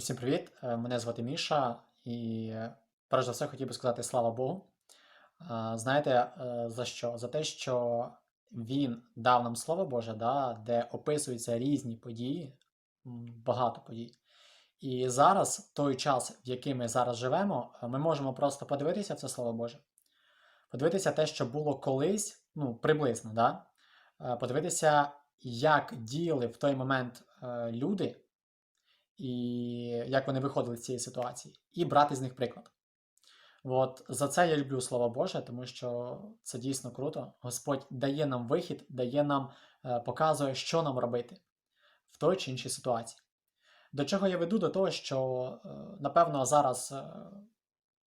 Усім привіт! Е, Мене звати Міша, і е, перш за все хотів би сказати слава Богу. Знаєте, е, за що? За те, що Він дав нам Слово Боже, да, де описуються різні події, багато подій. І зараз, той час, в який ми зараз живемо, е, ми можемо просто подивитися це Слово Боже, подивитися те, що було колись, ну, приблизно, да? Е, подивитися, як діяли в той момент е, люди і як вони виходили з цієї ситуації, і брати з них приклад. От за це я люблю Слово Боже, тому що це дійсно круто. Господь дає нам вихід, дає нам, е, показує, що нам робити в той чи іншій ситуації. До чого я веду? До того, що, е, напевно, зараз е,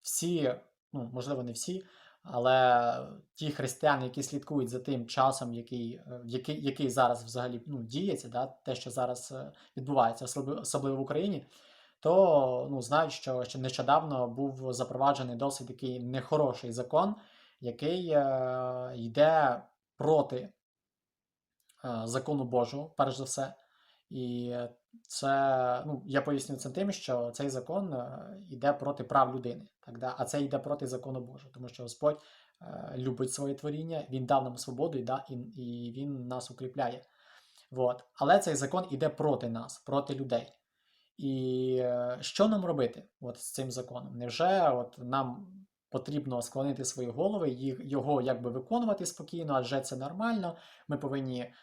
всі, ну, можливо, не всі, але ті християни, які слідкують за тим часом, який, е, який, який зараз взагалі ну, діється, да, те, що зараз е, відбувається, особливо, в Україні, то ну, знають, що ще нещодавно був запроваджений досить такий нехороший закон, який е, йде проти е, закону Божого, перш за все. І це, ну, я поясню це тим, що цей закон е, йде проти прав людини, так, да? а це йде проти закону Божого, тому що Господь е, любить своє творіння, Він дав нам свободу і, да, і, і Він нас укріпляє. Вот. Але цей закон йде проти нас, проти людей. І е, що нам робити от з цим законом? Невже от нам потрібно склонити свої голови, їх, його якби виконувати спокійно, адже це нормально. Ми повинні е,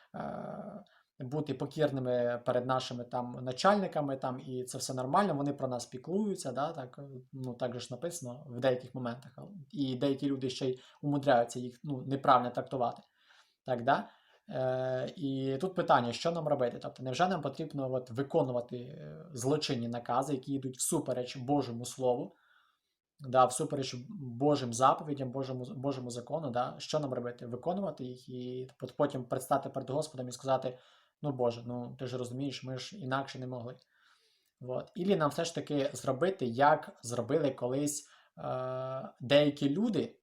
бути покірними перед нашими там начальниками, там, і це все нормально, вони про нас піклуються, да, так, ну, так же ж написано в деяких моментах. І деякі люди ще й умудряються їх ну, неправильно трактувати. Так, да? Е, і тут питання, що нам робити? Тобто, невже нам потрібно от, виконувати е, злочинні накази, які йдуть всупереч Божому Слову, да, всупереч Божим заповідям, Божому, Божому закону, да? що нам робити? Виконувати їх і от потім предстати перед Господом і сказати: ну Боже, ну ти ж розумієш, ми ж інакше не могли. От. Ілі нам все ж таки зробити, як зробили колись е, деякі люди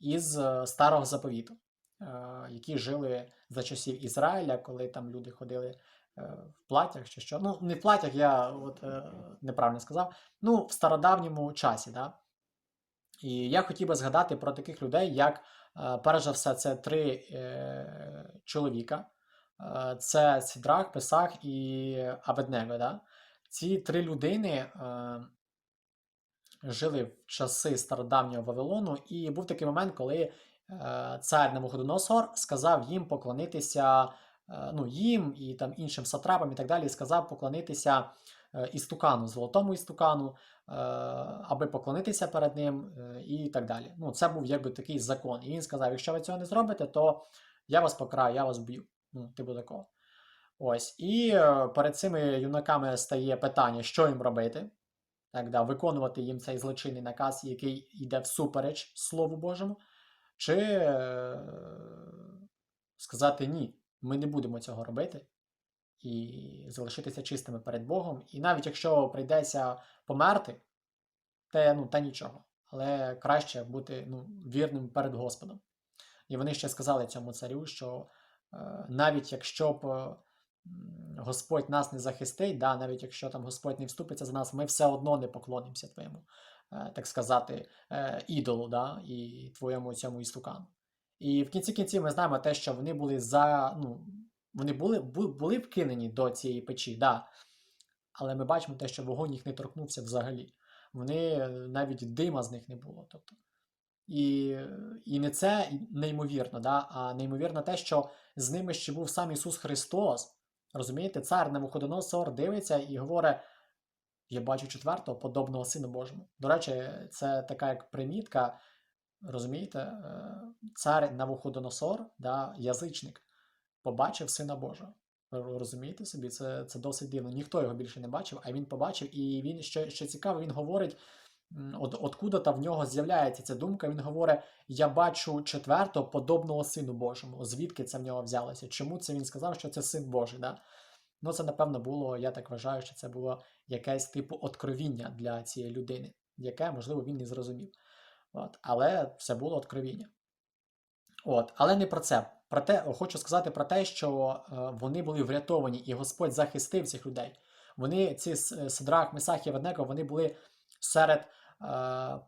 із е, старого заповіту, е, які жили за часів Ізраїля, коли там люди ходили е, в платях чи що. Ну, не в платях, я от, е, неправильно сказав. Ну, в стародавньому часі. Да? І я хотів би згадати про таких людей, як, е, перш за все, це три е, чоловіка. Е, Це Сідрах, Песах і Абеднего. Да? Ці три людини е, жили в часи стародавнього Вавилону, і був такий момент, коли е, цар Навуходоносор сказав їм поклонитися е, ну, їм і там іншим сатрапам і так далі, сказав поклонитися е, істукану, золотому істукану, е, аби поклонитися перед ним е, і так далі. Ну, Це був якби такий закон. І він сказав: якщо ви цього не зробите, то я вас покараю, я вас б'ю. Ну, типу такого. Ось. І е, перед цими юнаками стає питання, що їм робити. Так, да, виконувати їм цей злочинний наказ, який йде всупереч Слову Божому, чи е, сказати ні, ми не будемо цього робити і залишитися чистими перед Богом. І навіть якщо прийдеться померти, те, ну, та нічого. Але краще бути ну, вірним перед Господом. І вони ще сказали цьому царю, що навіть якщо б е, Господь нас не захистить, да, навіть якщо там Господь не вступиться за нас, ми все одно не поклонимося твоєму, е, так сказати, е, ідолу да, і твоєму цьому істукану. І в кінці кінців ми знаємо те, що вони були за. ну, вони були, були вкинені до цієї печі, да, але ми бачимо те, що вогонь їх не торкнувся взагалі. Вони е, навіть дима з них не було. Тобто. І, і не це неймовірно, да? а неймовірно те, що з ними ще був сам Ісус Христос. Розумієте, цар Навуходоносор дивиться і говорить: Я бачу четвертого, подобного Сину Божому. До речі, це така як примітка. Розумієте, е, цар Навуходоносор, да, язичник, побачив Сина Божого. Розумієте собі, це, це досить дивно. Ніхто його більше не бачив, а він побачив, і він що, що цікаво, він говорить. От, откуда-то в нього з'являється ця думка. Він говорить: Я бачу четвертого подобного Сину Божому. Звідки це в нього взялося? Чому це він сказав, що це син Божий? Да? Ну, це, напевно, було, я так вважаю, що це було якесь типу откровіння для цієї людини, яке, можливо, він не зрозумів. От. Але це було откровіння. От. Але не про це. Проте хочу сказати про те, що е, вони були врятовані, і Господь захистив цих людей. Вони, ці Сидрах, Месах і Аведнего, вони були серед е,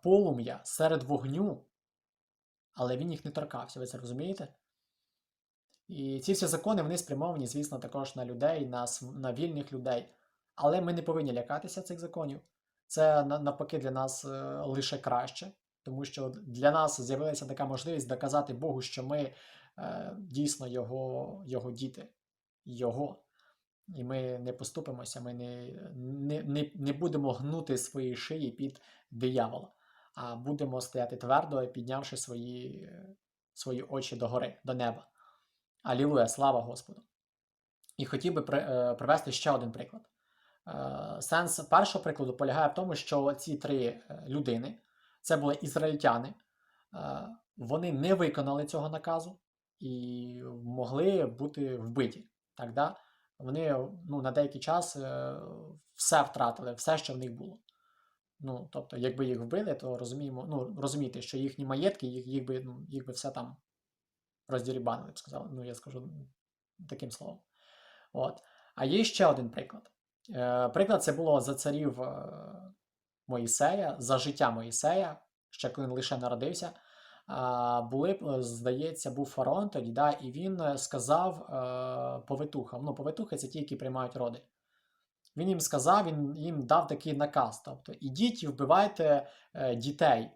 полум'я, серед вогню, але він їх не торкався. Ви це розумієте? І ці всі закони вони спрямовані, звісно, також на людей, на, на вільних людей. Але ми не повинні лякатися цих законів. Це навпаки для нас е, лише краще, тому що для нас з'явилася така можливість доказати Богу, що ми е, дійсно його, його діти, його. І ми не поступимося, ми не, не, не, не будемо гнути свої шиї під диявола, а будемо стояти твердо, піднявши свої, свої очі догори, до неба. Алілуя, слава Господу! І хотів би е, привести ще один приклад. Е, Сенс першого прикладу полягає в тому, що ці три е, людини, це були ізраїльтяни, вони не виконали цього наказу і могли бути вбиті. Так, да? Вони ну, на деякий час е, все втратили, все, що в них було. Ну, тобто, якби їх вбили, то розуміємо, ну, розумієте, що їхні маєтки, їх, їх, би, ну, їх би все там роздірібанили, б сказав. Ну, я скажу таким словом. От. А є ще один приклад. Е, приклад це було за царів е, Моїсея, за життя Моїсея, ще коли він лише народився. Були, е, здається, був фараон тоді, да, і він е, сказав е, повитухам. Ну, повитухи це ті, які приймають роди. Він їм сказав, він їм дав такий наказ. Тобто, ідіть і вбивайте дітей,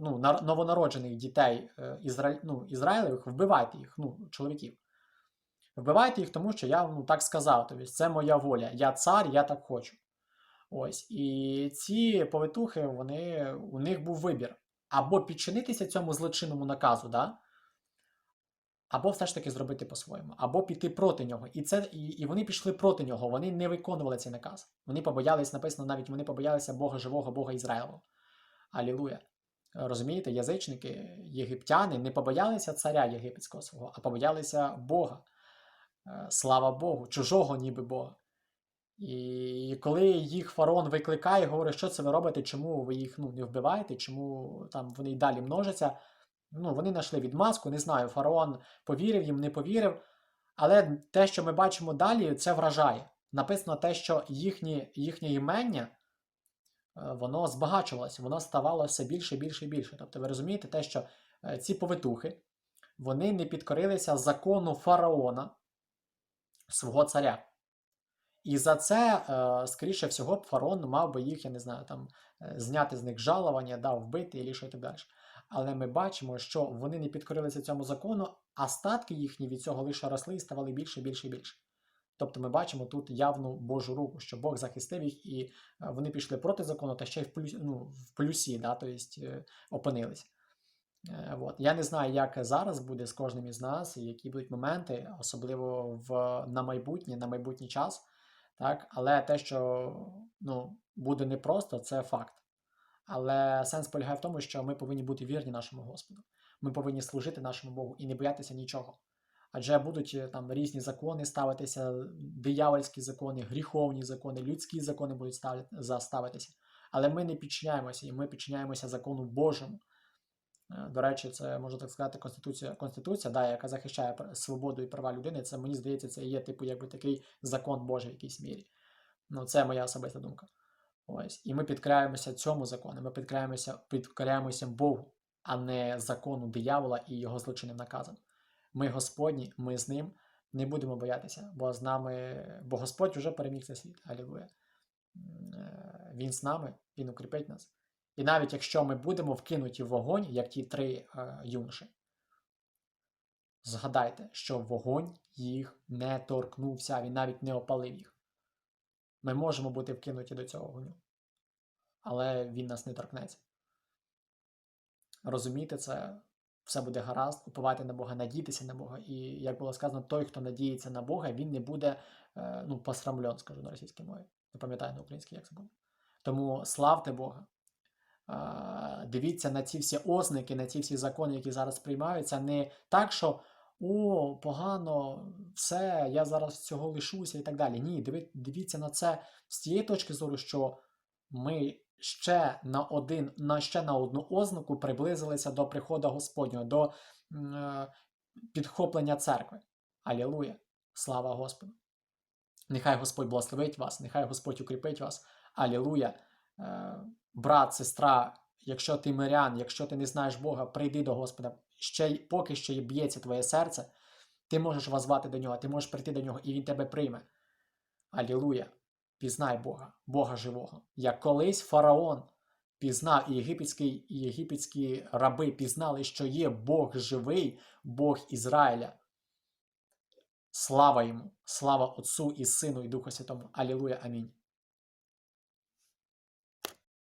ну, нар- новонароджених дітей Ізра... ну, Ізраїлевих, вбивайте їх, ну, чоловіків. Вбивайте їх, тому що я ну, так сказав. Тобто, це моя воля. Я цар, я так хочу. Ось. І ці повитухи, вони, у них був вибір. Або підчинитися цьому злочинному наказу, да? або все ж таки зробити по-своєму, або піти проти нього. І, це, і, і вони пішли проти нього, вони не виконували цей наказ. Вони побоялись, написано, навіть вони побоялися Бога живого, Бога Ізраїлу. Алілуя. Розумієте, язичники, єгиптяни не побоялися царя єгипетського свого, а побоялися Бога. Е, Слава Богу, чужого ніби Бога. І коли їх фараон викликає, говорить, що це ви робите, чому ви їх ну, не вбиваєте, чому там вони й далі множаться. Ну, вони знайшли відмазку, не знаю, фараон повірив їм, не повірив. Але те, що ми бачимо далі, це вражає. Написано те, що їхнє, їхнє імення, е, воно збагачувалося, воно ставало все більше, більше і більше. Тобто ви розумієте те, що е, ці повитухи, вони не підкорилися закону фараона, свого царя. І за це, е, скоріше всього, б фараон мав би їх, я не знаю, там е, зняти з них жалування, да, вбити і що і так далі. Але ми бачимо, що вони не підкорилися цьому закону, а статки їхні від цього лише росли і ставали більше, більше і більше. Тобто ми бачимо тут явну Божу руку, що Бог захистив їх, і е, вони пішли проти закону, та ще й в, плюс, ну, в плюсі, да, тобто, опинились. От. Я не знаю, як зараз буде з кожним із нас, і які будуть моменти, особливо в, на майбутнє, на майбутній час. Так? Але те, що ну, буде непросто, це факт. Але сенс полягає в тому, що ми повинні бути вірні нашому Господу. Ми повинні служити нашому Богу і не боятися нічого. Адже будуть е, там різні закони ставитися, диявольські закони, гріховні закони, людські закони будуть ставити, заставитися. Але ми не підчиняємося, і ми підчиняємося закону Божому. Е, До речі, це можна так сказати, конституція, конституція, да, яка захищає свободу і права людини. Це мені здається, це є типу якби такий закон Божий в якійсь мірі. Ну, це моя особиста думка. Ось. І ми підкоряємося цьому закону, ми підкоряємося, підкоряємося Богу, а не закону диявола і його злочинним наказам. Ми Господні, ми з ним не будемо боятися, бо з нами, бо Господь вже переміг цей світ. Алілуя. Е, Він з нами, Він укріпить нас. І навіть якщо ми будемо вкинуті в вогонь, як ті три е, юноші, згадайте, що вогонь їх не торкнувся, він навіть не опалив їх. Ми можемо бути вкинуті до цього вогню, але він нас не торкнеться. Розумійте це, все буде гаразд, уповайте на Бога, надійтеся на Бога. І, як було сказано, той, хто надіється на Бога, він не буде е, ну, посрамлен, скажу на російській мові. Не пам'ятаю на українській, як це буде. Тому славте Бога. Е, Дивіться на ці всі ознаки, на ці всі закони, які зараз приймаються, не так, що о, погано, все, я зараз цього лишуся і так далі. Ні, дивіться на це з тієї точки зору, що ми ще на один, на ще на одну ознаку приблизилися до приходу Господнього, до е, підхоплення церкви. Алілуя! Слава Господу! Нехай Господь благословить вас, нехай Господь укріпить вас. Алілуя. Е, Брат, сестра, якщо ти мирян, якщо ти не знаєш Бога, прийди до Господа. Ще й поки що б'ється твоє серце, ти можеш возвати до нього, ти можеш прийти до нього, і він тебе прийме. Алілуя. Пізнай Бога, Бога живого. Як колись фараон пізнав і єгипетський, і єгипетські раби пізнали, що є Бог живий, Бог Ізраїля. Слава йому, слава Отцу і Сину і Духу Святому. Алілуя. Амінь.